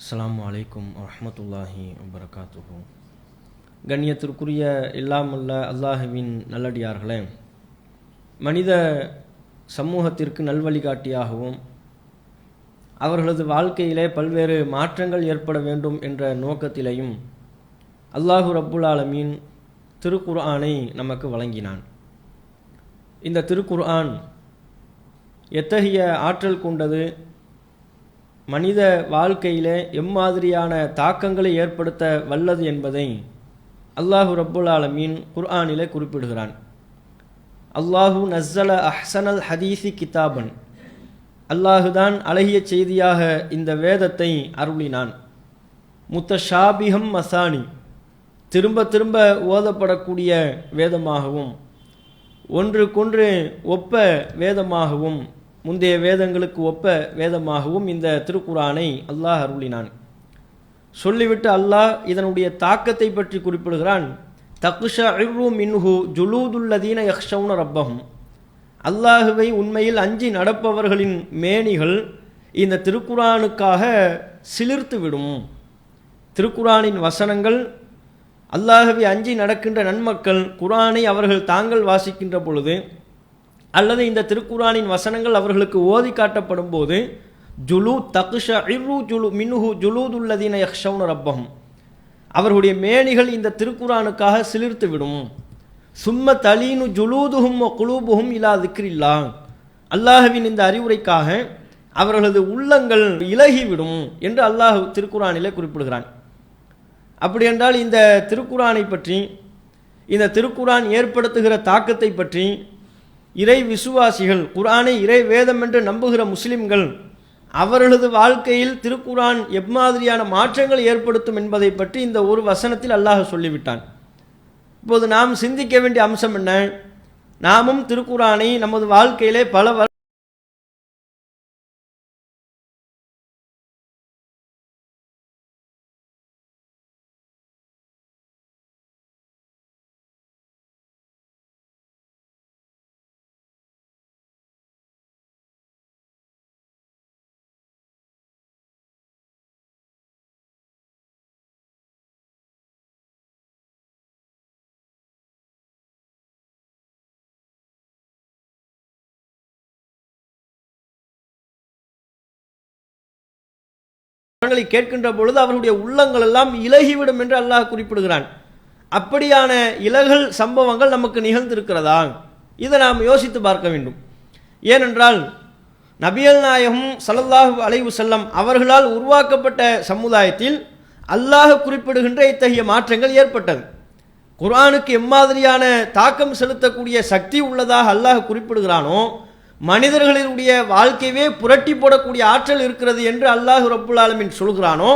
அஸ்லாம் வலைக்கும் வரமத்துல்லாஹி வபரகாத்துஹு கண்ணியத்திற்குரிய இல்லாமல்ல அல்லாஹுவின் நல்லடியார்களே மனித சமூகத்திற்கு நல்வழிகாட்டியாகவும் அவர்களது வாழ்க்கையிலே பல்வேறு மாற்றங்கள் ஏற்பட வேண்டும் என்ற நோக்கத்திலேயும் அல்லாஹு ரப்புல் ஆலமீன் திருக்குர்ஆனை நமக்கு வழங்கினான். இந்த திருக்குர்ஆன் எத்தகைய ஆற்றல் கொண்டது? மனித வாழ்க்கையிலே எம்மாதிரியான தாக்கங்களை ஏற்படுத்த வல்லது என்பதை அல்லாஹு ரப்புல் ஆலமீன் குர்ஆனிலே குறிப்பிடுகிறான். அல்லாஹு நஸ்ஸல அஹ்சனல் ஹதீசி கிதாபன். அல்லாஹுதான் அழகிய செய்தியாக இந்த வேதத்தை அருளினான். முத்தஷாபிகம் மசானி. திரும்ப திரும்ப ஓதப்படக்கூடிய வேதமாகவும் ஒன்றுக்கொன்று ஒப்ப வேதமாகவும் முந்தைய வேதங்களுக்கு ஒப்ப வேதமாகவும் இந்த திருக்குரானை அல்லாஹ் அருளினான். சொல்லிவிட்டு அல்லாஹ் இதனுடைய தாக்கத்தை பற்றி குறிப்பிடுகிறான். தக்குஷ இரு மின்ஹு ஜுலூதுல்லதீன யக்ஷவுன ரப்பஹும். அல்லாஹுவை உண்மையில் அஞ்சி நடப்பவர்களின் மேனிகள் இந்த திருக்குரானுக்காக சிலிர்த்து விடும். திருக்குரானின் வசனங்கள் அல்லாஹவை அஞ்சி நடக்கின்ற நன்மக்கள் குரானை அவர்கள் தாங்கள் வாசிக்கின்ற பொழுது அல்லது இந்த திருக்குறானின் வசனங்கள் அவர்களுக்கு ஓதி காட்டப்படும் போது ஜுலு தகுஷ இரு ஜுலு மின்ஹு ஜுலூதுல்லதீன யக்ஷவுன ரப்பஹும். அவர்களுடைய மேனிகள் இந்த திருக்குறானுக்காக சிலிர்த்து விடும். சும்ம தலீனு ஜுலூதுஹும் குலூபுகும் இலா திக்ரில்லா. அல்லாஹுவின் இந்த அறிவுரைக்காக அவர்களது உள்ளங்கள் இலகிவிடும் என்று அல்லாஹ் திருக்குறானிலே குறிப்பிடுகிறான். அப்படி என்றால் இந்த திருக்குறானை பற்றி இந்த திருக்குறான் ஏற்படுத்துகிற தாக்கத்தை பற்றி இறை விசுவாசிகள் குரானை இறை வேதம் என்று நம்புகிற முஸ்லிம்கள் அவர்களது வாழ்க்கையில் திருக்குரான் எம்மாதிரியான மாற்றங்கள் ஏற்படுத்தும் என்பதை பற்றி இந்த ஒரு வசனத்தில் அல்லாஹ் சொல்லிவிட்டான். இப்போது நாம் சிந்திக்க வேண்டிய அம்சம் என்ன? நாமும் திருக்குரானை நமது வாழ்க்கையிலே பல வசனங்களை கேட்கின்ற பொழுது அவர்களுடைய உள்ளங்கள் எல்லாம் இலகிவிடும் என்று அல்லாஹ் குறிப்பிடுகிறான். அப்படியான இலகல் சம்பவங்கள் நமக்கு நிகழ்ந்திருக்கிறதா? இதை நாம் யோசித்து பார்க்க வேண்டும். ஏனென்றால் நபியல் நாயகம் சல்லல்லாஹு அலைவு செல்லம் அவர்களால் உருவாக்கப்பட்ட சமுதாயத்தில் அல்லாஹ் குறிப்பிடுகின்ற இத்தகைய மாற்றங்கள் ஏற்பட்டது. குர்ஆனுக்கு எம்மாதிரியான தாக்கம் செலுத்தக்கூடிய சக்தி உள்ளதாக அல்லாஹ் குறிப்பிடுகிறானோ மனிதர்களினுடைய வாழ்க்கையவே புரட்டி போடக்கூடிய ஆற்றல் இருக்கிறது என்று அல்லாஹ் ரப்புல் ஆலமீன் சொல்கிறானோ?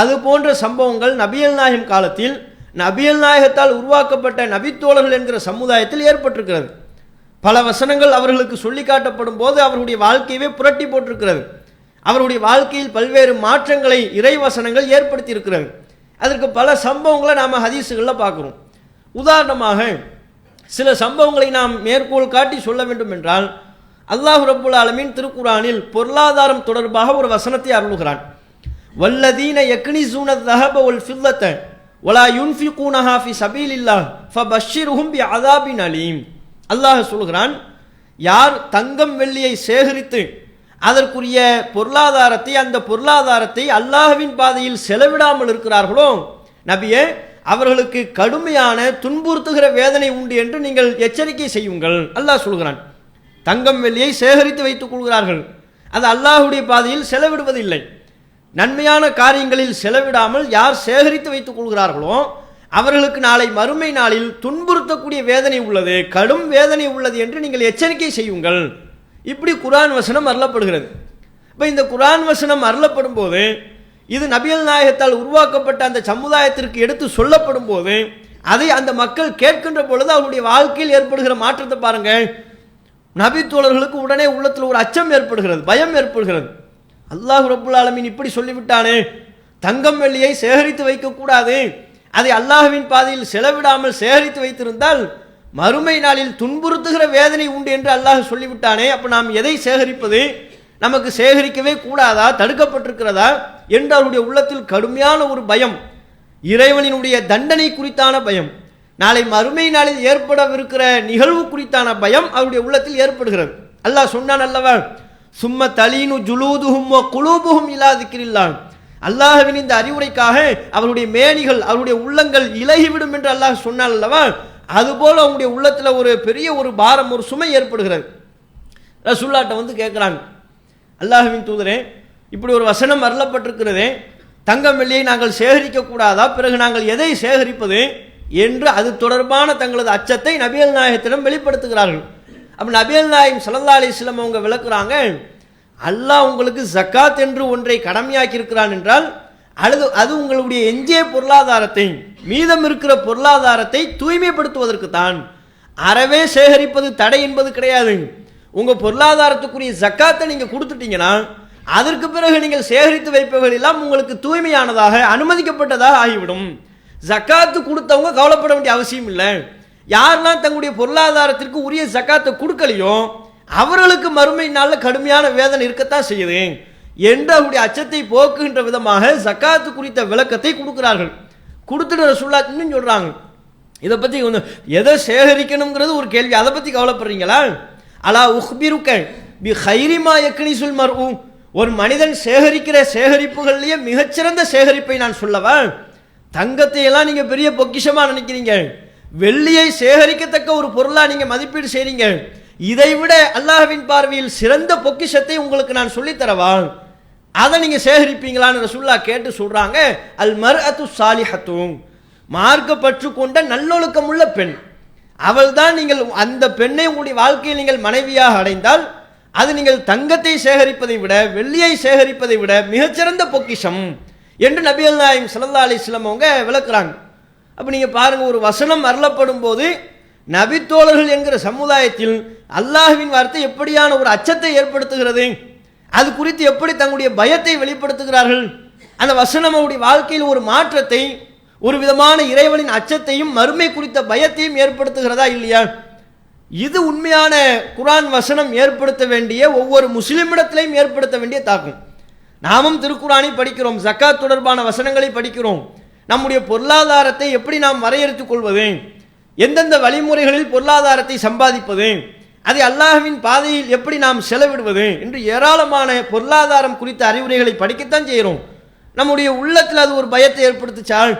அது போன்ற சம்பவங்கள் நபியல் நாயகம் காலத்தில் நபியல் நாயகத்தால் உருவாக்கப்பட்ட நபித்தோழர்கள் என்கிற சமுதாயத்தில் ஏற்பட்டிருக்கிறது. பல வசனங்கள் அவர்களுக்கு சொல்லி காட்டப்படும் போது அவர்களுடைய வாழ்க்கையவே புரட்டி போட்டிருக்கிறது. அவருடைய வாழ்க்கையில் பல்வேறு மாற்றங்களை இறை வசனங்கள் ஏற்படுத்தி இருக்கிறது அதற்கு பல சம்பவங்களை நாம் ஹதீஸுகளில் பார்க்குறோம். உதாரணமாக சில சம்பவங்களை நாம் மேற்கோள் காட்டி சொல்ல வேண்டும் என்றால் அல்லாஹ் ரபுல் ஆலமீன் திருக்குறானில் பொருளாதாரம் தொடர்பாக ஒரு வசனத்தை அருளுகிறான். வல்லதீன யக்னிசூன தஹப வல் ஃபில்லத்த ஒலா யுன்ஃபி கூனஹா ஃபி சபீலில்லாஹ் ஃபபஷ்ஷிர்ஹும் பி அதாபின் அலீம். அல்லாஹ் சொல்கிறான் யார் தங்கம் வெள்ளியை சேகரித்து அதற்குரிய பொருளாதாரத்தை அந்த பொருளாதாரத்தை அல்லாஹ்வின் பாதையில் செலவிடாமல் இருக்கிறார்களோ? நபியே அவர்களுக்கு கடுமையான துன்புறுத்துகிற வேதனை உண்டு என்று நீங்கள் எச்சரிக்கை செய்யுங்கள். அல்லாஹ் சொல்கிறான். தங்கம் வெள்ளியை சேகரித்து வைத்துக் கொள்கிறார்கள். அது அல்லாஹுடைய பாதையில் செலவிடுவதில்லை. நன்மையான காரியங்களில் செலவிடாமல் யார் சேகரித்து வைத்துக் கொள்கிறார்களோ அவர்களுக்கு நாளை மறுமை நாளில் துன்புறுத்தக்கூடிய வேதனை உள்ளது கடும் வேதனை உள்ளது என்று நீங்கள் எச்சரிக்கை செய்யுங்கள். இப்படி குரான் வசனம் அருளப்படுகிறது. இப்போ இந்த குரான் வசனம் அருளப்படும் போது இது நபியல் நாயகத்தால் உருவாக்கப்பட்ட அந்த சமுதாயத்திற்கு எடுத்து சொல்லப்படும் போது அதை அந்த மக்கள் கேட்கின்ற பொழுது அவருடைய வாழ்க்கையில் ஏற்படுகிற மாற்றத்தை பாருங்கள். நபித்தோழர்களுக்கு உடனே உள்ளத்தில் ஒரு அச்சம் ஏற்படுகிறது பயம் ஏற்படுகிறது. அல்லாஹ் ரபுல் ஆலமீன் இப்படி சொல்லிவிட்டானே தங்கம் வெள்ளியை சேகரித்து வைக்கக்கூடாது அதை அல்லாஹுவின் பாதையில் செலவிடாமல் சேகரித்து வைத்திருந்தால் மறுமை நாளில் துன்புறுத்துகிற வேதனை உண்டு என்று அல்லாஹ் சொல்லிவிட்டானே அப்போ நாம் எதை சேகரிப்பது? நமக்கு சேகரிக்கவே கூடாதா? தடுக்கப்பட்டிருக்கிறதா? என்று அவருடைய உள்ளத்தில் கடுமையான ஒரு பயம் இறைவனினுடைய தண்டனை குறித்தான பயம். நாளை மறுமை நாளில் ஏற்படவிருக்கிற நிகழ்வு குறித்தான பயம் அவருடைய உள்ளத்தில் ஏற்படுகிறது. அல்லாஹ் சொன்னான் அல்லவா? சும்ம தலீனு ஜுலூதுஹும் வ குலூபுஹும் அல்லாஹவின் இந்த அறிவுரைக்காக அவருடைய மேனிகள் அவருடைய உள்ளங்கள் இலகிவிடும் என்று அல்லாஹ் சொன்னான் அல்லவா? அதுபோல் அவங்களுடைய உள்ளத்தில் ஒரு பெரிய ஒரு பாரம் ஒரு சுமை ஏற்படுகிறது. ரசூல்லாட்ட வந்து கேட்குறாங்க அல்லாஹவின் தூதரே இப்படி ஒரு வசனம் அருளப்பட்டிருக்கிறதே தங்கம் வெள்ளியை நாங்கள் சேகரிக்க கூடாதா பிறகு நாங்கள் எதை சேகரிப்பது? என்று அது தொடர்பான தங்களது அச்சத்தை நபியல் நாயகத்திடம் வெளிப்படுத்துகிறார்கள். அப்போ நபியல் நாயகம் ஸல்லல்லாஹு அலைஹி அவங்க விளக்குறாங்க அல்லாஹ் உங்களுக்கு ஜக்காத் என்று ஒன்றை கடமையாக்கி இருக்கிறான் என்றால் அல்லது அது உங்களுடைய எஞ்சிய பொருளாதாரத்தை மீதம் இருக்கிற பொருளாதாரத்தை தூய்மைப்படுத்துவதற்கு தான். அறவே சேகரிப்பது தடை என்பது கிடையாது. உங்கள் பொருளாதாரத்துக்குரிய ஜக்காத்தை நீங்கள் கொடுத்துட்டீங்கன்னா அதற்கு பிறகு நீங்கள் சேகரித்து வைப்பவர்கள் எல்லாம் உங்களுக்கு தூய்மையானதாக அனுமதிக்கப்பட்டதாக ஆகிவிடும். ஜக்காத்து கொடுத்தவங்க கவலைப்பட வேண்டிய அவசியம் இல்லை. யாரெல்லாம் தங்களுடைய பொருளாதாரத்திற்கு உரிய ஜக்காத்தை கொடுக்கலையோ அவர்களுக்கு மறுமை நாளில் கடுமையான வேதனை இருக்கத்தான் செய்யுது. என்று அவருடைய அச்சத்தை போக்குகின்ற விதமாக ஜக்காத்து குறித்த விளக்கத்தை கொடுக்கிறார்கள். கொடுத்துட்டு ரசூல்லா இன்னும் இதை பற்றி எதை சேகரிக்கணுங்கிறது ஒரு கேள்வி. அதை பற்றி கவலைப்படுறீங்களா? அலா உஹ்பிருக்க பி ஹைரிமா யக்னிசுல் மர்உ. ஒரு மனிதன் சேகரிக்கிற சேகரிப்புகள்லேயே மிகச்சிறந்த சேகரிப்பை நான் சொல்லவா? தங்கத்தை எல்லாம் நீங்கள் பெரிய பொக்கிஷமாக நினைக்கிறீங்க. வெள்ளியை சேகரிக்கத்தக்க ஒரு பொருளாக நீங்கள் மதிப்பீடு செய்கிறீங்க இதை விட அல்லாஹ்வின் பார்வையில் சிறந்த பொக்கிஷத்தை உங்களுக்கு நான் சொல்லித்தரவா? அதை நீங்கள் சேகரிப்பீங்களான்னு ரசுல்லா கேட்டு சொல்கிறாங்க அல் மர் அத்து சாலிஹத்தும் மார்க்கப்பற்று கொண்ட நல்லொழுக்கமுள்ள பெண். அவள் தான் நீங்கள் அந்த பெண்ணை உங்களுடைய வாழ்க்கையில் நீங்கள் மனைவியாக அடைந்தால் அது நீங்கள் தங்கத்தை சேகரிப்பதை விட வெள்ளியை சேகரிப்பதை விட மிகச்சிறந்த பொக்கிஷம். என்று நபிகள் நாயம் சல்லா அலைஹி அவங்க விளக்குறாங்க. அப்போ நீங்கள் பாருங்கள் ஒரு வசனம் அருளப்படும் போது நபித்தோழர்கள் என்கிற சமுதாயத்தில் அல்லாஹுவின் வார்த்தை எப்படியான ஒரு அச்சத்தை ஏற்படுத்துகிறது அது குறித்து எப்படி தங்களுடைய பயத்தை வெளிப்படுத்துகிறார்கள் அந்த வசனம் அவருடைய வாழ்க்கையில் ஒரு மாற்றத்தை ஒரு விதமான இறைவனின் அச்சத்தையும் மறுமை குறித்த பயத்தையும் ஏற்படுத்துகிறதா இல்லையா? இது உண்மையான குரான் வசனம் ஏற்படுத்த வேண்டிய ஒவ்வொரு முஸ்லிமிடத்திலையும் ஏற்படுத்த வேண்டிய தாக்கம். நாமும் திருக்குறானை படிக்கிறோம் ஜக்காத் தொடர்பான வசனங்களை படிக்கிறோம். நம்முடைய பொருளாதாரத்தை எப்படி நாம் வரையறுத்துக் கொள்வது எந்தெந்த வழிமுறைகளில் பொருளாதாரத்தை சம்பாதிப்பது அதை அல்லாஹ்வின் பாதையில் எப்படி நாம் செலவிடுவது என்று ஏராளமான பொருளாதாரம் குறித்த அறிவுரைகளை படிக்கத்தான் செய்கிறோம். நம்முடைய உள்ளத்தில் அது ஒரு பயத்தை ஏற்படுத்திச்சால்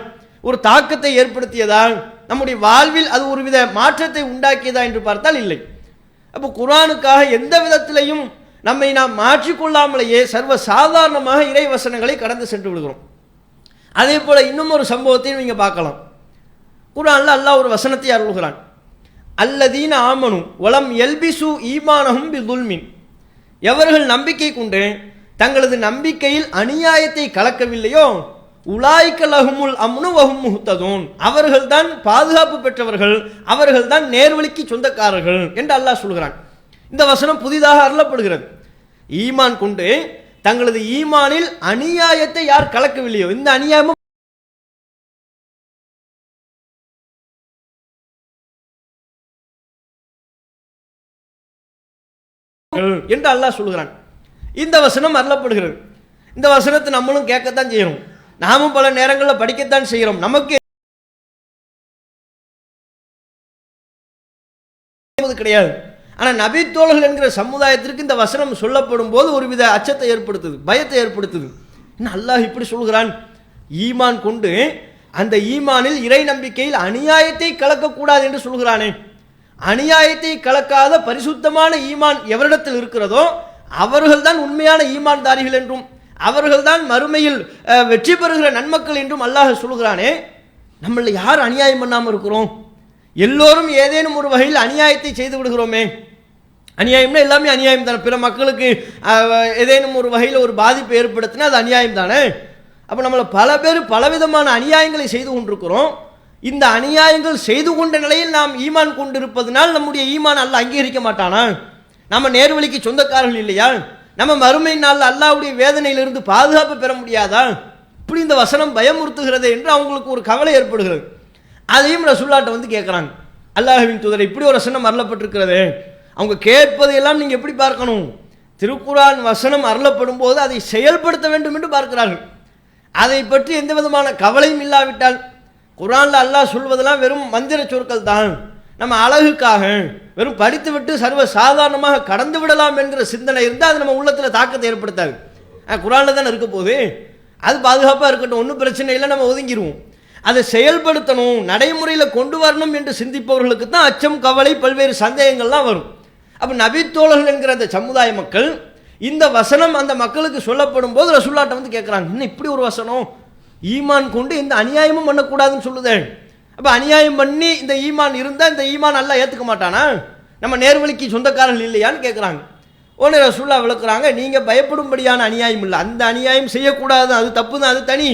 ஒரு தாக்கத்தை ஏற்படுத்தியதால் நம்முடைய வாழ்வில் அது ஒருவித மாற்றத்தை உண்டாக்கியதா என்று பார்த்தால் இல்லை. அப்போ குர்ஆனுக்காக எந்த விதத்திலையும் நம்மை நாம் மாற்றிக்கொள்ளாமலேயே சர்வ சாதாரணமாக இறைவசனங்களை கடந்து சென்று விடுகிறோம். அதே போல் இன்னும் ஒரு சம்பவத்தையும் நீங்கள் பார்க்கலாம். குர்ஆன்ல அல்லாஹ் ஒரு வசனத்தை அருள்கிறான். அல்லதீன ஆமனு வலம் எல்பிசு ஈமானகும் பிதுல்மின். எவர்கள் நம்பிக்கை கொண்டு தங்களது நம்பிக்கையில் அநியாயத்தை கலக்கவில்லையோ உலாய்க்கலகுமுல் அம்னு வகும் முகுத்ததோன் அவர்கள்தான் பாதுகாப்பு பெற்றவர்கள் அவர்கள்தான் நேர்வழிக்கு சொந்தக்காரர்கள் என்று அல்லாஹ் சொல்கிறான். இந்த வசனம் புதிதாக அருளப்படுகிறது. ஈமான் கொண்டு தங்களது ஈமானில் அநியாயத்தை யார் கலக்கவில்லையோ இந்த அநியாயமும் என்று அல்லாஹ் சொல்கிறான் இந்த வசனம் அருளப்படுகிறது. இந்த வசனத்தை நம்மளும் கேட்கத்தான் செய்யணும் நாமும் பல நேரங்களில் படிக்கத்தான் செய்கிறோம். நமக்கு கிடையாது. ஆனால் நபித்தோழர்கள் என்கிற சமுதாயத்திற்கு இந்த வசனம் சொல்லப்படும் போது ஒருவித அச்சத்தை ஏற்படுத்துது பயத்தை ஏற்படுத்துது. அல்லாஹ் இப்படி சொல்கிறான்? ஈமான் கொண்டு அந்த ஈமானில் இறை நம்பிக்கையில் அநியாயத்தை கலக்கக்கூடாது என்று சொல்கிறானே. அநியாயத்தை கலக்காத பரிசுத்தமான ஈமான் எவரிடத்தில் இருக்கிறதோ அவர்கள்தான் உண்மையான ஈமான்தாரிகள் என்றும் அவர்கள்தான் மறுமையில் வெற்றி பெறுகிற நன்மக்கள் என்றும் அல்லாஹ் சொல்கிறானே. நம்மள யார் அநியாயம் பண்ணாமல் இருக்கிறோம்? எல்லோரும் ஏதேனும் ஒரு வகையில் அநியாயத்தை செய்து விடுகிறோமே. அநியாயம்னா எல்லாமே அநியாயம் தானே. பிற மக்களுக்கு ஏதேனும் ஒரு வகையில் ஒரு பாதிப்பு ஏற்படுத்தினா அது அநியாயம் தானே. அப்போ நம்மளை பல பேர் பலவிதமான அநியாயங்களை செய்து கொண்டிருக்கிறோம். இந்த அநியாயங்கள் செய்து கொண்ட நிலையில் நாம் ஈமான் கொண்டிருப்பதனால் நம்முடைய ஈமான் அல்ல அங்கீகரிக்க மாட்டானா? நம்ம நேர்வழிக்கு சொந்தக்காரர்கள் இல்லையா? நம்ம மறுமை நாளில் அல்லாவுடைய வேதனையிலிருந்து பாதுகாப்பு பெற முடியாதா? இப்படி இந்த வசனம் பயமுறுத்துகிறது என்று அவங்களுக்கு ஒரு கவலை ஏற்படுகிறது. அதையும் ரசுல்லாட்ட வந்து கேட்குறாங்க. அல்லாஹுவின் தூதரை இப்படி ஒரு வசனம் அருளப்பட்டிருக்கிறது. அவங்க கேட்பதையெல்லாம் நீங்கள் எப்படி பார்க்கணும்? திருக்குறான் வசனம் அருளப்படும் போது அதை செயல்படுத்த வேண்டும் என்று பார்க்கிறார்கள். அதை பற்றி எந்த விதமான கவலையும் இல்லாவிட்டால் குரானில் அல்லாஹ் சொல்வதெல்லாம் வெறும் மந்திர சொற்கள் தான். நம்ம அழகுக்காக வெறும் படித்துவிட்டு சர்வ சாதாரணமாக கடந்து விடலாம் என்கிற சிந்தனை இருந்தால் அது நம்ம உள்ளத்தில் தாக்கத்தை ஏற்படுத்தாது. குரானில் தானே இருக்க போது அது பாதுகாப்பாக இருக்கட்டும் ஒன்றும் பிரச்சனை இல்லை நம்ம ஒதுங்கிடுவோம் அதை செயல்படுத்தணும் நடைமுறையில் கொண்டு வரணும் என்று சிந்திப்பவர்களுக்கு தான் அச்சம் கவலை பல்வேறு சந்தேகங்கள்லாம் வரும். அப்போ நபித்தோழர்கள் என்கிற அந்த சமுதாய மக்கள் இந்த வசனம் அந்த மக்களுக்கு சொல்லப்படும் போது ரசுல்லாட்டை வந்து கேட்குறாங்க இன்னும் இப்படி ஒரு வசனம்? ஈமான் கொண்டு இந்த அநியாயமும் பண்ணக்கூடாதுன்னு சொல்லுதேன் அப்போ அநியாயம் பண்ணி இந்த ஈமான் இருந்தால் இந்த ஈமான் நல்லா ஏற்றுக்க மாட்டானா? நம்ம நேர்வழிக்கு சொந்தக்காரர்கள் இல்லையான்னு கேட்குறாங்க. உடனே ரசுல்லா விளக்குறாங்க நீங்கள் பயப்படும்படியான அநியாயம் இல்லை. அந்த அநியாயம் செய்யக்கூடாது. அது தப்பு தான் அது தனி.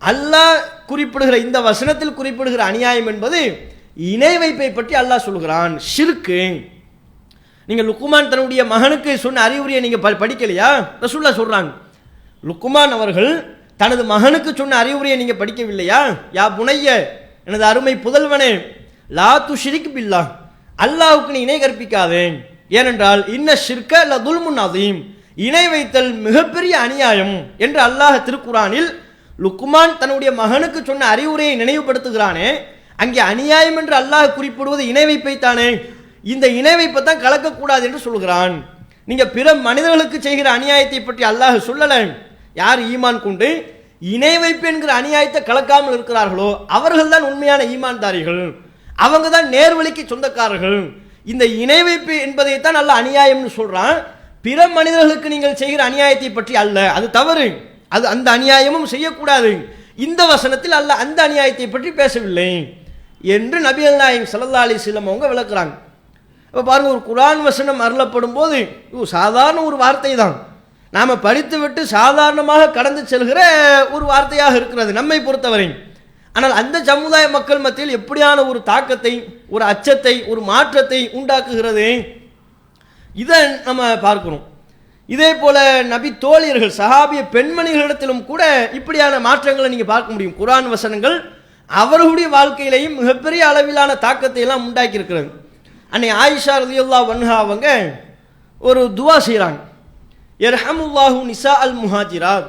அல்லாஹ் குறிப்பிடுகிற இந்த வசனத்தில் குறிப்பிடுகிற அநியாயம் என்பது இணை வைப்பை பற்றி அல்லாஹ் சொல்கிறான். ஷிர்க்கு. நீங்கள் லுக்குமான் தன்னுடைய மகனுக்கு சொன்ன அறிவுரையை நீங்கள் ப- படிக்கலையா? ரசூல்லா சொல்கிறாங்க லுக்குமான் அவர்கள் தனது மகனுக்கு சொன்ன அறிவுரையை நீங்கள் படிக்கவில்லையா? யா புனைய எனது அருமை புதல்வனே லா துஷிரிக் பில்லா. அல்லாவுக்கு நீ இணை கற்பிக்காதே. ஏனென்றால் இன்ன ஷிர்க ல துல்முன் அதீம் இணை வைத்தல் மிகப்பெரிய அநியாயம் என்று அல்லாஹ் திருக்குரானில் லுக்குமான் தன்னுடைய மகனுக்கு சொன்ன அறிவுரையை நினைவுபடுத்துகிறானே. அங்கே அநியாயம் என்று அல்லாஹ் குறிப்பிடுவது இணை வைப்பைத்தானே. இந்த இணை வைப்பை தான் கலக்கக்கூடாது என்று சொல்கிறான். நீங்க பிற மனிதர்களுக்கு செய்கிற அநியாயத்தை பற்றி அல்லாஹ் சொல்லலை. யார் ஈமான் கொண்டு இணை வைப்பு என்கிற அநியாயத்தை கலக்காமல் இருக்கிறார்களோ அவர்கள் தான் உண்மையான ஈமான்தாரிகள். அவங்க தான் நேர்வழிக்கு சொந்தக்காரர்கள். இந்த இணை வைப்பு என்பதைத்தான் நல்ல அநியாயம்னு சொல்றான். பிற மனிதர்களுக்கு நீங்கள் செய்கிற அநியாயத்தை பற்றி அல்ல. அது தவறு. அது அந்த அநியாயமும் செய்யக்கூடாது. இந்த வசனத்தில் அல்ல அந்த அநியாயத்தை பற்றி பேசவில்லை என்று நபி அல்லாஹிம் சல்லா அலிஸ்லம் அவங்க விளக்குறாங்க. இப்போ பாருங்க ஒரு குரான் வசனம் அருளப்படும் போது சாதாரண ஒரு வார்த்தை தான். நாம் படித்துவிட்டு சாதாரணமாக கடந்து செல்கிற ஒரு வார்த்தையாக இருக்கிறது நம்மை பொறுத்தவரை. ஆனால் அந்த சமுதாய மக்கள் மத்தியில் எப்படியான ஒரு தாக்கத்தை ஒரு அச்சத்தை ஒரு மாற்றத்தை உண்டாக்குகிறது? இதை நம்ம பார்க்கணும். இதே போல நபி தோழியர்கள் சஹாபிய பெண்மணிகளிடத்திலும் கூட இப்படியான மாற்றங்களை நீங்க பார்க்க முடியும். குரான் வசனங்கள் அவர்களுடைய வாழ்க்கையிலையும் மிகப்பெரிய அளவிலான தாக்கத்தை எல்லாம் உண்டாக்கி இருக்கிறது அன்னை ஆயிஷா ரதியுல்லா வன்ஹா அவங்க ஒரு துவா செய்கிறாங்க எர்ஹமுல்லாஹு நிசா அல் முஹாஜிராத்.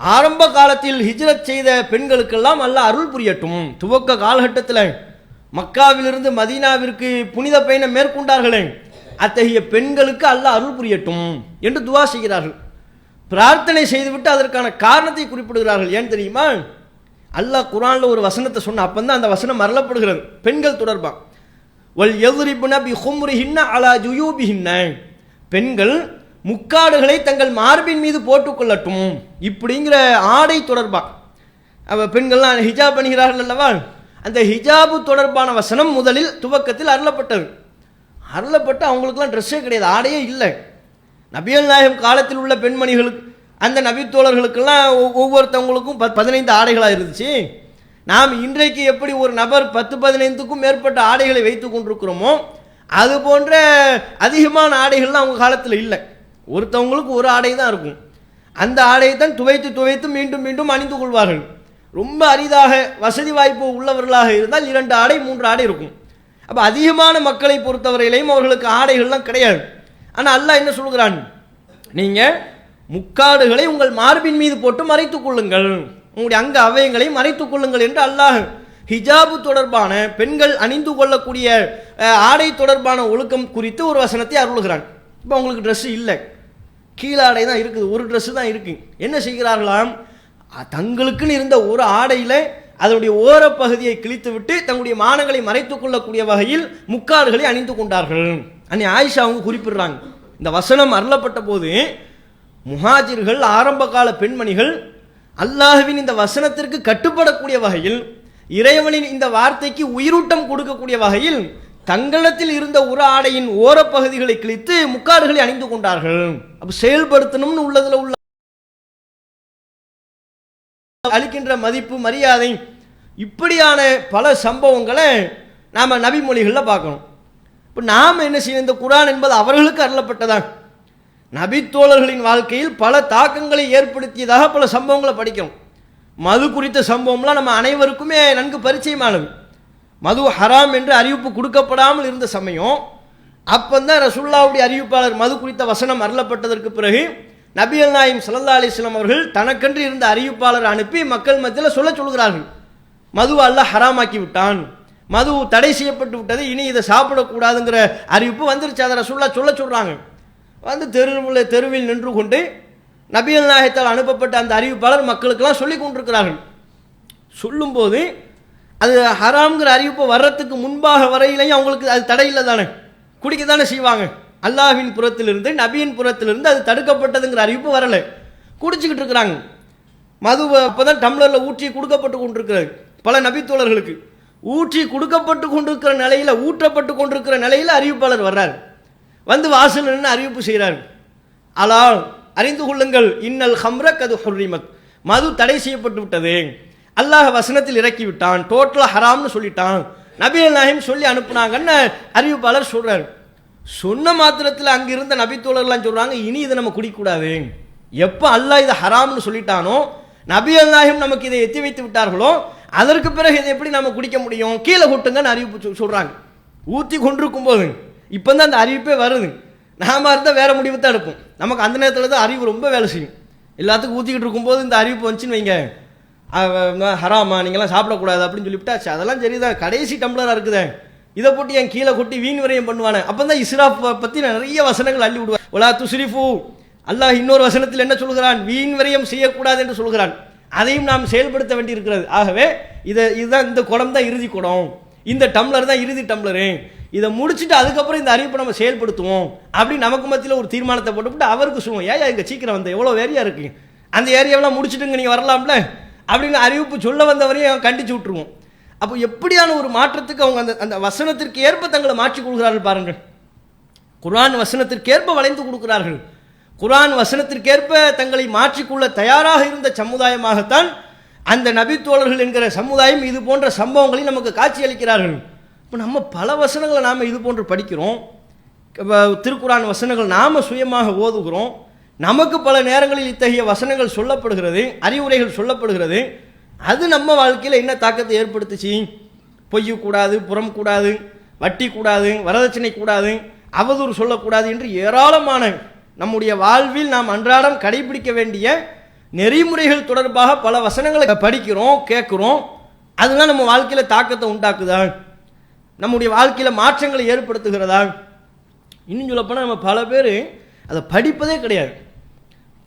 ஆரம்ப காலத்தில் ஹிஜ்ரத் செய்த பெண்களுக்கெல்லாம் அல்ல அருள் புரியட்டும். துவக்க காலகட்டத்தில் மக்காவிலிருந்து மதீனாவிற்கு புனித பயணம் மேற்கொண்டார்களே. அத்தகைய பெண்களுக்கு அல்லாஹ் அருள் புரியட்டும் என்று துவா செய்கிறார்கள். பிரார்த்தனை செய்துவிட்டு அதற்கான காரணத்தை குறிப்பிடுகிறார்கள். ஏன் தெரியுமா? அல்லாஹ் குரானில் ஒரு வசனத்தை சொன்ன அப்போ தான் அந்த வசனம் மரளப்படுகிறது பெண்கள் தொடர்பா வல் எதுரிபுன பி ஹும்ரிஹின்ன அலா ஜுயூபிஹின்ன. பெண்கள் முக்காடுகளை தங்கள் மார்பின் மீது போட்டுக்கொள்ளட்டும் இப்படிங்கிற ஆடை தொடர்பாக அவ பெண்கள்லாம் ஹிஜாப் அணிகிறார்கள் அல்லவா? அந்த ஹிஜாபு தொடர்பான வசனம் முதலில் துவக்கத்தில் அருளப்பட்டது. அருளப்பட்டு அவங்களுக்குலாம் ட்ரெஸ்ஸே கிடையாது. ஆடையே இல்லை. நபியல் நாயகம் காலத்தில் உள்ள பெண்மணிகளுக்கு அந்த நபித்தோழர்களுக்கெல்லாம் ஒவ்வொருத்தவங்களுக்கும் பத் பதினைந்து ஆடைகளாக இருந்துச்சு. நாம் இன்றைக்கு எப்படி ஒரு நபர் பத்து பதினைந்துக்கும் மேற்பட்ட ஆடைகளை வைத்து கொண்டிருக்கிறோமோ அது போன்ற அதிகமான ஆடைகள்லாம் அவங்க காலத்தில் இல்லை. ஒருத்தவங்களுக்கு ஒரு ஆடை தான் இருக்கும். அந்த ஆடையை தான் துவைத்து துவைத்து மீண்டும் மீண்டும் அணிந்து கொள்வார்கள். ரொம்ப அரிதாக வசதி வாய்ப்பு உள்ளவர்களாக இருந்தால் இரண்டு ஆடை மூன்று ஆடை இருக்கும். அப்போ அதிகமான மக்களை பொறுத்தவரையிலையும் அவர்களுக்கு ஆடைகள்லாம் கிடையாது. ஆனால் அல்லாஹ் என்ன சொல்கிறான் நீங்கள் முக்காடுகளை உங்கள் மார்பின் மீது போட்டு மறைத்துக் கொள்ளுங்கள். உங்களுடைய அங்க அவயங்களை மறைத்துக் கொள்ளுங்கள் என்று அல்லாஹ் ஹிஜாபு தொடர்பான பெண்கள் அணிந்து கொள்ளக்கூடிய ஆடை தொடர்பான ஒழுக்கம் குறித்து ஒரு வசனத்தை அருளுகிறான். இப்போ உங்களுக்கு ட்ரெஸ் இல்லை. கீழாடை தான் இருக்குது. ஒரு ட்ரெஸ்ஸு தான் இருக்கு. என்ன செய்கிறார்களாம்? தங்களுக்குன்னு இருந்த ஒரு ஆடையில் அதனுடைய ஓரப்பகுதியை கிழித்து விட்டு தங்களுடைய மானங்களை மறைத்துக் கொள்ளக்கூடிய வகையில் முக்காடுகளை அணிந்து கொண்டார்கள். அன்னை ஆயிஷா அவங்க குறிப்பிடுறாங்க. இந்த வசனம் அருளப்பட்ட போது முஹாஜிர்கள் ஆரம்ப கால பெண்மணிகள் அல்லாஹுவின் இந்த வசனத்திற்கு கட்டுப்படக்கூடிய வகையில் இறைவனின் இந்த வார்த்தைக்கு உயிரூட்டம் கொடுக்கக்கூடிய வகையில் தங்களிடத்தில் இருந்த உர ஆடையின் ஓரப்பகுதிகளை கிழித்து முக்காடுகளை அணிந்து கொண்டார்கள். அப்ப செயல்படுத்தணும்னு உள்ளதுல உள்ள அளிக்கின்ற மதிப்பு மரியாதை இப்படியான பல சம்பவங்களை நாம் நபிமொழிகளில் பார்க்கணும். இப்போ நாம் என்ன செய்யணும்? இந்த குரான் என்பது அவர்களுக்கு அருளப்பட்டதான். நபித்தோழர்களின் வாழ்க்கையில் பல தாக்கங்களை ஏற்படுத்தியதாக பல சம்பவங்களை படிக்கிறோம். மது குறித்த சம்பவம்லாம் நம்ம அனைவருக்குமே நன்கு பரிச்சயமானது. மது ஹராம் என்று அறிவிப்பு கொடுக்கப்படாமல் இருந்த சமயம் அப்பந்தான் ரசுல்லாவுடைய அறிவிப்பாளர் மது குறித்த வசனம் அருளப்பட்டதற்கு பிறகு நபியல் நாயம் ஸல்லல்லாஹு அலைஹி அவர்கள் தனக்கென்று இருந்த அறிவிப்பாளர் அனுப்பி மக்கள் மத்தியில் சொல்ல சொல்கிறார்கள் மதுவை அல்லாஹ் ஹராமாக்கி விட்டான். மது தடை செய்யப்பட்டு விட்டது. இனி இதை சாப்பிடக்கூடாதுங்கிற அறிவிப்பு வந்துருச்சு. அதை ரசூல்லா சொல்ல சொல்கிறாங்க வந்து தெருவில் தெருவில் நின்று கொண்டு நபியல் நாயகத்தால் அனுப்பப்பட்ட அந்த அறிவிப்பாளர் மக்களுக்கெல்லாம் சொல்லி கொண்டிருக்கிறார்கள். சொல்லும்போது அது ஹராம்ங்கிற அறிவிப்பு வர்றதுக்கு முன்பாக வரையிலையும் அவங்களுக்கு அது தடை இல்லை தானே. குடிக்க தானே செய்வாங்க. அல்லாஹின் புறத்திலிருந்து நபியின் புறத்திலிருந்து அது தடுக்கப்பட்டதுங்கிற அறிவிப்பு வரலை. குடிச்சிக்கிட்டு இருக்கிறாங்க. மது இப்போ தான் டம்ளரில் ஊற்றி கொடுக்கப்பட்டு கொண்டிருக்கிறது. பல நபித்தோழர்களுக்கு. ஊற்றி கொடுக்கப்பட்டு கொண்டிருக்கிற நிலையில் ஊற்றப்பட்டு கொண்டிருக்கிற நிலையில் அறிவிப்பாளர் வர்றார். வந்து வாசல் நின்று அறிவிப்பு செய்கிறார் அலால் அறிந்து கொள்ளுங்கள் இன்னல் ஹம்ரக் அது ஹுரிமத் மது தடை செய்யப்பட்டு விட்டது. அல்லாஹ் வசனத்தில் இறக்கி விட்டான் டோட்டலாக ஹராம்னு சொல்லிட்டான். நபிகள் நாயம் சொல்லி அனுப்புனாங்கன்னு அறிவிப்பாளர் சொல்கிறார் சொன்ன மாத்திரத்தில் அங்கே இருந்த நபித்தோழர்லாம் சொல்கிறாங்க இனி இதை நம்ம குடிக்கக்கூடாது. எப்போ அல்லாஹ் இதை ஹராம்னு சொல்லிட்டானோ நபிகள் நாயம் நமக்கு இதை எத்தி வைத்து விட்டார்களோ அதற்கு பிறகு இதை எப்படி நம்ம குடிக்க முடியும்? கீழே கொட்டுங்கன்னு அறிவிப்பு சொல்கிறாங்க ஊற்றி கொண்டிருக்கும் போது இப்போ தான் அந்த அறிவிப்பே வருது. நாம இருந்தால் வேறு முடிவு தான் எடுப்போம். நமக்கு அந்த நேரத்தில் தான் அறிவு ரொம்ப வேலை செய்யும். எல்லாத்துக்கும் ஊற்றிக்கிட்டு இருக்கும்போது இந்த அறிவிப்பு வந்துச்சுன்னு வைங்க. ஹராமா நீங்களாம் சாப்பிடக்கூடாது அப்படின்னு சொல்லிவிட்டாச்சு. அதெல்லாம் சரிதான். கடைசி டம்ளராக இருக்குதே. இதை போட்டு என் கீழே கொட்டி வீண் விரயம் பண்ணுவானே? அப்போ தான் இஸ்ராஃப் பற்றி நிறைய வசனங்கள் அள்ளி விடுவேன் ஒலா துஸ்ரிஃபு. அல்லாஹ் இன்னொரு வசனத்தில் என்ன சொல்கிறான்? வீண் விரயம் செய்யக்கூடாது என்று சொல்கிறான். அதையும் நாம் செயல்படுத்த வேண்டியிருக்கிறது. ஆகவே இதை இதுதான் இந்த குடம் தான் இறுதி குடம். இந்த டம்ளர் தான் இறுதி டம்ளரு. இதை முடிச்சுட்டு அதுக்கப்புறம் இந்த அறிவிப்பை நம்ம செயல்படுத்துவோம். அப்படி நமக்கு மத்தியில் ஒரு தீர்மானத்தை போட்டுவிட்டு அவருக்கு சும்மா ஏன் இங்கே சீக்கிரம் வந்த எவ்வளோ ஏரியா இருக்கு? அந்த ஏரியாவெல்லாம் முடிச்சுட்டுங்க நீங்கள் வரலாம்ல? அப்படின்னு அறிவிப்பு சொல்ல வந்தவரையும் கண்டிச்சு விட்டுருவோம். அப்போ எப்படியான ஒரு மாற்றத்துக்கு அவங்க அந்த அந்த வசனத்திற்கு ஏற்ப தங்களை மாற்றிக் கொள்கிறார்கள் பாருங்கள். குர்ஆன் வசனத்திற்கேற்ப வளைந்து கொடுக்கிறார்கள். குரான் வசனத்திற்கேற்ப தங்களை மாற்றிக்கொள்ள தயாராக இருந்த சமுதாயமாகத்தான் அந்த நபித்தோழர்கள் என்கிற சமுதாயம் இது போன்ற சம்பவங்களை நமக்கு காட்சி அளிக்கிறார்கள் இப்போ நம்ம பல வசனங்களை நாம் இது போன்று படிக்கிறோம். திருக்குறான் வசனங்கள் நாம் சுயமாக ஓதுகிறோம். நமக்கு பல நேரங்களில் இத்தகைய வசனங்கள் சொல்லப்படுகிறது அறிவுரைகள் சொல்லப்படுகிறது. அது நம்ம வாழ்க்கையில் என்ன தாக்கத்தை ஏற்படுத்துச்சு? பொய்ய கூடாது புறம் கூடாது வட்டி கூடாது வரதட்சணை கூடாது அவதூறு சொல்லக்கூடாது என்று ஏராளமான நம்முடைய வாழ்வில் நாம் அன்றாடம் கடைபிடிக்க வேண்டிய நெறிமுறைகள் தொடர்பாக பல வசனங்களை படிக்கிறோம் கேட்குறோம். அதெல்லாம் நம்ம வாழ்க்கையில் தாக்கத்தை உண்டாக்குதா நம்முடைய வாழ்க்கையில் மாற்றங்களை ஏற்படுத்துகிறதா இன்னும் சொல்லப்போனால் நம்ம பல பேர் அதை படிப்பதே கிடையாது.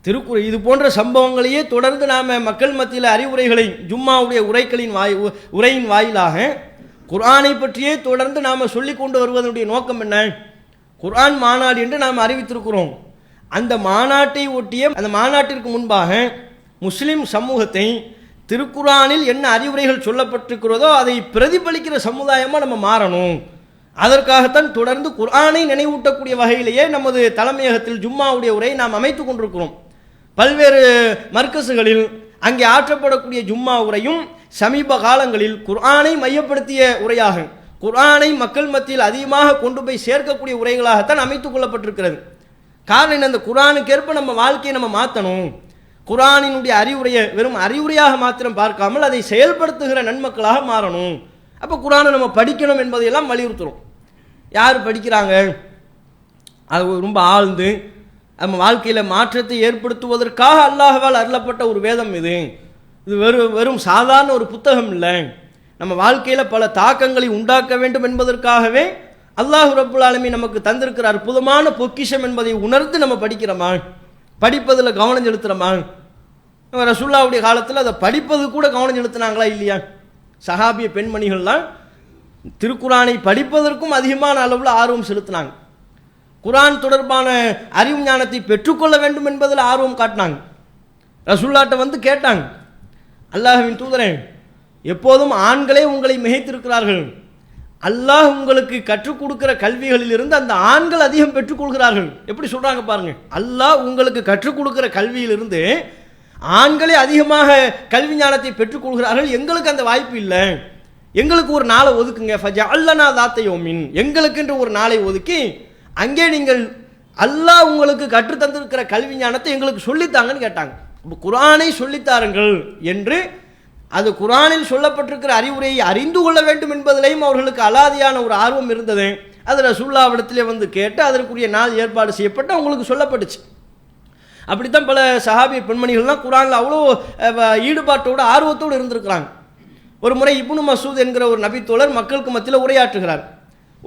திருக்குறள் இது போன்ற சம்பவங்களையே தொடர்ந்து நாம் மக்கள் மத்தியில் அறிவுரைகளை ஜும்மாவுடைய உரைகளின் வாய் உ- உரையின் வாயிலாக குர்ஆனை பற்றியே தொடர்ந்து நாம் சொல்லி கொண்டு வருவதனுடைய நோக்கம் என்ன? குர்ஆன் மாநாடு என்று நாம் அறிவித்திருக்கிறோம். அந்த மாநாட்டை ஒட்டிய அந்த மாநாட்டிற்கு முன்பாக முஸ்லிம் சமூகத்தை திருக்குறானில் என்ன அறிவுரைகள் சொல்லப்பட்டிருக்கிறதோ அதை பிரதிபலிக்கிற சமுதாயமாக நம்ம மாறணும். அதற்காகத்தான் தொடர்ந்து குர்ஆனை நினைவூட்டக்கூடிய வகையிலேயே நமது தலைமையகத்தில் ஜும்மாவுடைய உரையை நாம் அமைத்துக் கொண்டிருக்கிறோம். பல்வேறு மர்க்கசுகளில் அங்கே ஆற்றப்படக்கூடிய ஜும்மா உரையும் சமீப காலங்களில் குர்ஆனை மையப்படுத்திய உரையாகும் குர்ஆனை மக்கள் மத்தியில் அதிகமாக கொண்டு போய் சேர்க்கக்கூடிய உரைகளாகத்தான் அமைத்துக் கொள்ளப்பட்டிருக்கிறது. காரணம் என்ன? அந்த ஏற்ப நம்ம வாழ்க்கையை நம்ம மாற்றணும் குரானினுடைய அறிவுரையை வெறும் அறிவுரையாக மாத்திரம் பார்க்காமல் அதை செயல்படுத்துகிற நன்மக்களாக மாறணும். அப்போ குரானை நம்ம படிக்கணும் என்பதையெல்லாம் வலியுறுத்துறோம். யார் படிக்கிறாங்க? அது ரொம்ப ஆழ்ந்து நம்ம வாழ்க்கையில் மாற்றத்தை ஏற்படுத்துவதற்காக அல்லாஹால் அருளப்பட்ட ஒரு வேதம் இது. இது வெறும் வெறும் சாதாரண ஒரு புத்தகம் இல்லை. நம்ம வாழ்க்கையில் பல தாக்கங்களை உண்டாக்க வேண்டும் என்பதற்காகவே அல்லாஹ் ரப்புல் நமக்கு தந்திருக்கிற அற்புதமான பொக்கிஷம் என்பதை உணர்ந்து நம்ம படிக்கிறோமா? படிப்பதில் கவனம் செலுத்துகிறோமா நம்ம காலத்தில் அதை படிப்பது கூட கவனம் செலுத்தினாங்களா இல்லையா? சஹாபிய பெண்மணிகள்லாம் திருக்குரானை படிப்பதற்கும் அதிகமான அளவில் ஆர்வம் செலுத்தினாங்க. குரான் தொடர்பான அறிவு ஞானத்தை பெற்றுக்கொள்ள வேண்டும் என்பதில் ஆர்வம் காட்டினாங்க. ரசுல்லாட்ட வந்து கேட்டாங்க அல்லாஹ்வின் தூதரன் எப்போதும் ஆண்களே உங்களை மிகைத்திருக்கிறார்கள். அல்லாஹ் உங்களுக்கு கற்றுக் கொடுக்கிற கல்விகளிலிருந்து அந்த ஆண்கள் அதிகம் பெற்றுக்கொள்கிறார்கள் எப்படி சொல்றாங்க பாருங்க. அல்லாஹ் உங்களுக்கு கற்றுக் கொடுக்கிற கல்வியிலிருந்து ஆண்களே அதிகமாக கல்வி ஞானத்தை பெற்றுக்கொள்கிறார்கள் எங்களுக்கு அந்த வாய்ப்பு இல்லை. எங்களுக்கு ஒரு நாளை ஒதுக்குங்க. அல்லனா தாத்தையோமின் எங்களுக்குன்ற ஒரு நாளை ஒதுக்கி அங்கே நீங்கள் அல்லாஹ் உங்களுக்கு கற்றுத்தந்திருக்கிற கல்வி ஞானத்தை எங்களுக்கு சொல்லித்தாங்கன்னு கேட்டாங்க. குரானை சொல்லித்தாருங்கள் என்று அது குரானில் சொல்லப்பட்டிருக்கிற அறிவுரையை அறிந்து கொள்ள வேண்டும் என்பதிலையும் அவர்களுக்கு அலாதியான ஒரு ஆர்வம் இருந்தது. அது ரசூல்லாவிடத்திலே வந்து கேட்டு அதற்குரிய நாள் ஏற்பாடு செய்யப்பட்டு அவங்களுக்கு சொல்லப்பட்டுச்சு. அப்படித்தான் பல சஹாபி பெண்மணிகள்லாம் குரானில் அவ்வளோ ஈடுபாட்டோடு ஆர்வத்தோடு இருந்திருக்கிறாங்க. ஒரு முறை இப்னு மசூத் என்கிற ஒரு நபித்தோழர் மக்களுக்கு மத்தியில் உரையாற்றுகிறார்.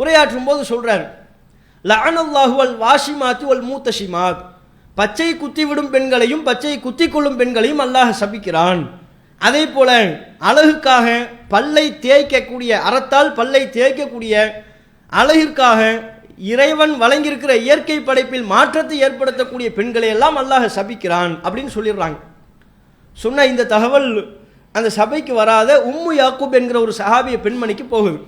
உரையாற்றும் போது சொல்கிறார் லஅனல்லாஹு வாஷி வாஷிமாத்தி வல் மூத்தஷிமாத். பச்சை குத்திவிடும் பெண்களையும் பச்சை குத்தி கொள்ளும் பெண்களையும் அல்லாஹ் சபிக்கிறான். அதே போல அழகுக்காக பல்லை தேய்க்கக்கூடிய அறத்தால் பல்லை தேய்க்கக்கூடிய அழகிற்காக இறைவன் வழங்கியிருக்கிற இயற்கை படைப்பில் மாற்றத்தை ஏற்படுத்தக்கூடிய பெண்களை எல்லாம் அல்லாஹ் சபிக்கிறான் அப்படின்னு சொல்லிடுறாங்க. சொன்ன இந்த தகவல் அந்த சபைக்கு வராத உம்மு யாக்கூப் என்கிற ஒரு சஹாபிய பெண்மணிக்கு போகுது.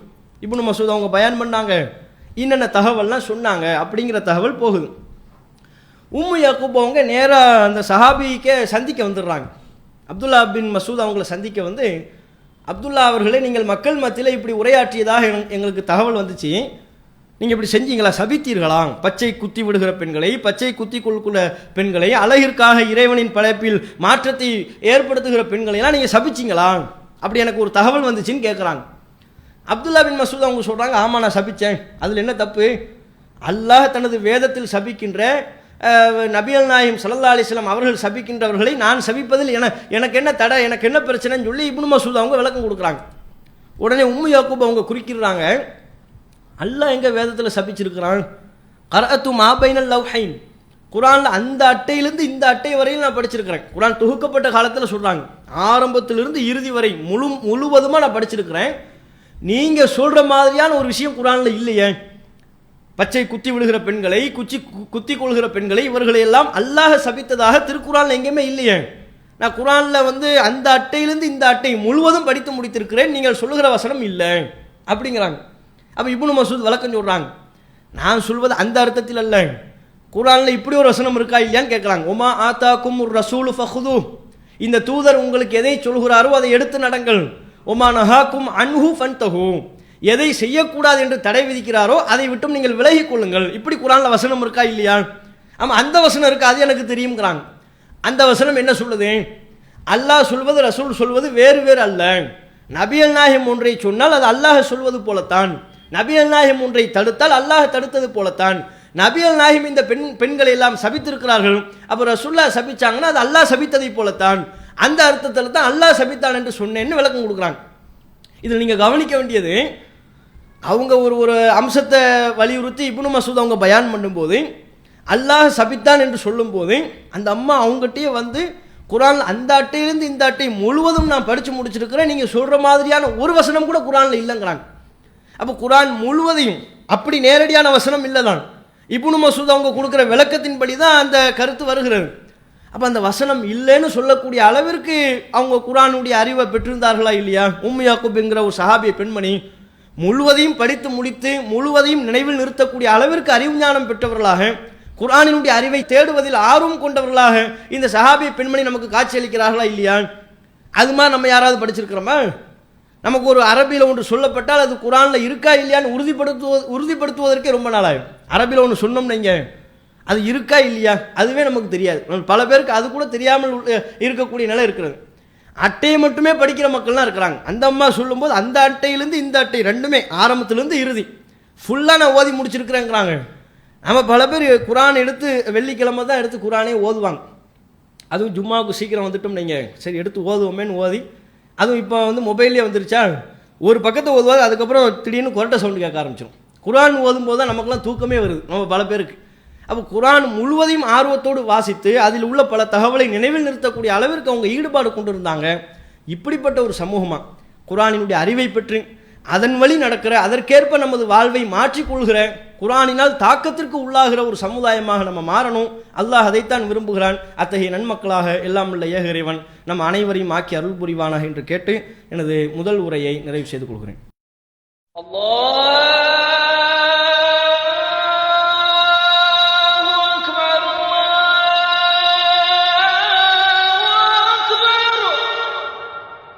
இப்போ மசூத் அவங்க பயன் பண்ணாங்க. என்னென்ன தகவல்லாம் சொன்னாங்க அப்படிங்கிற தகவல் போகுது. உம்மு யாக்கூப் அவங்க நேராக அந்த சஹாபிக்கே சந்திக்க வந்துடுறாங்க. அப்துல்லா பின் மசூத் அவங்கள சந்திக்க வந்து அப்துல்லா அவர்களே நீங்கள் மக்கள் மத்தியில் இப்படி உரையாற்றியதாக எங்களுக்கு தகவல் வந்துச்சு. நீங்கள் இப்படி செஞ்சீங்களா? சபித்தீர்களா? பச்சை குத்தி விடுகிற பெண்களை பச்சை குத்தி கொள்கிற பெண்களை அழகிற்காக இறைவனின் படைப்பில் மாற்றத்தை ஏற்படுத்துகிற பெண்களையெல்லாம் நீங்கள் சபிச்சீங்களா? அப்படி எனக்கு ஒரு தகவல் வந்துச்சுன்னு கேட்குறாங்க அப்துல்லா பின் மசூத் அவங்க சொல்கிறாங்க ஆமாம் நான் சபித்தேன் அதில் என்ன தப்பு? அல்லாஹ் தனது வேதத்தில் சபிக்கின்ற நபியல் நபிகள் நாயம் சல்லா அலிஸ்லாம் அவர்கள் சபிக்கின்றவர்களை நான் சபிப்பதில் என எனக்கு என்ன தடை எனக்கு என்ன பிரச்சனைன்னு சொல்லி இப்னு மசூத் அவங்க விளக்கம் கொடுக்குறாங்க. உடனே உம்மு யாக்கூப் அவங்க குறிக்கிறாங்க அல்லாஹ் எங்கள் வேதத்தில் சபிச்சிருக்கிறான்? கரத்து மாபைனல் லவ்ஹைன். குரானில் அந்த அட்டையிலேருந்து இந்த அட்டை வரையில் நான் படிச்சிருக்கிறேன். குரான் தொகுக்கப்பட்ட காலத்தில் சொல்கிறாங்க ஆரம்பத்திலிருந்து இறுதி வரை முழு முழுவதுமாக நான் படிச்சிருக்கிறேன். நீங்கள் சொல்கிற மாதிரியான ஒரு விஷயம் குரானில் இல்லையே. பச்சை குத்தி விழுகிற பெண்களை குச்சி கு- குத்தி கொள்கிற பெண்களை இவர்களை எல்லாம் அல்லாஹ் சபித்ததாக திருக்குறான்ல எங்கேயுமே இல்லையே. நான் குரானில் வந்து அந்த அட்டையிலேருந்து இந்த அட்டை முழுவதும் படித்து முடித்திருக்கிறேன் நீங்கள் சொல்லுகிற வசனம் இல்லை. அப்படிங்கிறாங்க. அப்போ இப்னு மசூத் வழக்கம் சொல்கிறாங்க நான் சொல்வது அந்த அர்த்தத்தில் அல்ல. குரானில் இப்படி ஒரு வசனம் இருக்கா இல்லையான்னு கேட்குறாங்க உமா ஆத்தாக்கும் ரசூலு ஃபஹுது. இந்த தூதர் உங்களுக்கு எதை சொல்கிறாரோ அதை எடுத்து நடங்கள். ஒமா நஹாக்கும் அன்ஹு ஃபன்தஹு. எதை செய்யக்கூடாது என்று தடை விதிக்கிறாரோ அதை விட்டும் நீங்கள் விலகிக் கொள்ளுங்கள். இப்படி குரானில் வசனம் இருக்கா இல்லையா? ஆமாம் அந்த வசனம் இருக்கா? அது எனக்கு தெரியுங்கிறாங்க அந்த வசனம் என்ன சொல்லுது? அல்லாஹ் சொல்வது ரசூல் சொல்வது வேறு வேறு அல்ல. நபியல் நாயகம் ஒன்றை சொன்னால் அது அல்லாஹ் சொல்வது போலத்தான். நபியல் நாயகம் ஒன்றை தடுத்தால் அல்லாஹ் தடுத்தது போலத்தான். நபியல் நாயகம் இந்த பெண் பெண்களை எல்லாம் சபித்திருக்கிறார்கள். அப்போ ரசுல்லா சபிச்சாங்கன்னா அது அல்லாஹ் சபித்ததை போலத்தான். அந்த அர்த்தத்தில் தான் அல்லாஹ் சபித்தான் என்று சொன்னேன்னு விளக்கம் கொடுக்குறாங்க. இதில் நீங்கள் கவனிக்க வேண்டியது அவங்க ஒரு ஒரு அம்சத்தை வலியுறுத்தி இப்னு மசூத் அவங்க பயான் பண்ணும்போது அல்லாஹ் சபித்தான் என்று சொல்லும்போது அந்த அம்மா அவங்ககிட்டயே வந்து குரான் அந்த அட்டையிலேருந்து இந்த அட்டை முழுவதும் நான் படித்து முடிச்சிருக்கிறேன் நீங்கள் சொல்கிற மாதிரியான ஒரு வசனம் கூட குரானில் இல்லைங்கிறாங்க. அப்போ குரான் முழுவதையும் அப்படி நேரடியான வசனம் இல்லை தான் இப்னு மசூத் அவங்க கொடுக்குற விளக்கத்தின்படி தான் அந்த கருத்து வருகிறது. அப்போ அந்த வசனம் இல்லைன்னு சொல்லக்கூடிய அளவிற்கு அவங்க குரானுடைய அறிவை பெற்றிருந்தார்களா இல்லையா? உம்மு என்கிற ஒரு சஹாபிய பெண்மணி முழுவதையும் படித்து முடித்து முழுவதையும் நினைவில் நிறுத்தக்கூடிய அளவிற்கு அறிவு ஞானம் பெற்றவர்களாக குரானினுடைய அறிவை தேடுவதில் ஆர்வம் கொண்டவர்களாக இந்த சஹாபி பெண்மணி நமக்கு காட்சியளிக்கிறார்களா இல்லையா? அது மாதிரி நம்ம யாராவது படிச்சிருக்கிறோமா? நமக்கு ஒரு அரபியில் ஒன்று சொல்லப்பட்டால் அது குரானில் இருக்கா இல்லையான்னு உறுதிப்படுத்துவது உறுதிப்படுத்துவதற்கே ரொம்ப நாளாகும். அரபியில் ஒன்று சொன்னோம் நீங்கள் அது இருக்கா இல்லையா? அதுவே நமக்கு தெரியாது. பல பேருக்கு அது கூட தெரியாமல் இருக்கக்கூடிய நிலை இருக்கிறது. அட்டையை மட்டுமே படிக்கிற மக்கள்லாம் இருக்கிறாங்க. அந்த அம்மா சொல்லும்போது அந்த அட்டையிலேருந்து இந்த அட்டை ரெண்டுமே ஆரம்பத்துலேருந்து இறுதி. ஃபுல்லாக நான் ஓதி முடிச்சிருக்கிறேங்கிறாங்க. நம்ம பல பேர் குரான் எடுத்து வெள்ளிக்கிழமை தான் எடுத்து குரானே ஓதுவாங்க. அதுவும் ஜும்மாவுக்கு சீக்கிரம் வந்துட்டோம் நீங்கள் சரி எடுத்து ஓதுவோமேன்னு ஓதி அதுவும் இப்போ வந்து மொபைல்லே வந்துருச்சா? ஒரு பக்கத்தை ஓதுவாது அதுக்கப்புறம் திடீர்னு கொரட்டை சவுண்டு கேட்க ஆரம்பிச்சிடும் குரான் ஓதும்போது தான் நமக்குலாம் தூக்கமே வருது நம்ம பல பேருக்கு. அப்போ குரான் முழுவதையும் ஆர்வத்தோடு வாசித்து அதில் உள்ள பல தகவலை நினைவில் நிறுத்தக்கூடிய அளவிற்கு அவங்க ஈடுபாடு கொண்டு இருந்தாங்க இப்படிப்பட்ட ஒரு சமூகமாக குரானினுடைய அறிவை பெற்று அதன் வழி நடக்கிற அதற்கேற்ப நமது வாழ்வை மாற்றிக்கொள்கிற குரானினால் தாக்கத்திற்கு உள்ளாகிற ஒரு சமுதாயமாக நம்ம மாறணும். அல்லாஹ் அதைத்தான் விரும்புகிறான். அத்தகைய நன்மக்களாக எல்லாம் உள்ள ஏகறைவன் நம் அனைவரையும் ஆக்கி அருள் புரிவானாக என்று கேட்டு எனது முதல் உரையை நிறைவு செய்து கொள்கிறேன்.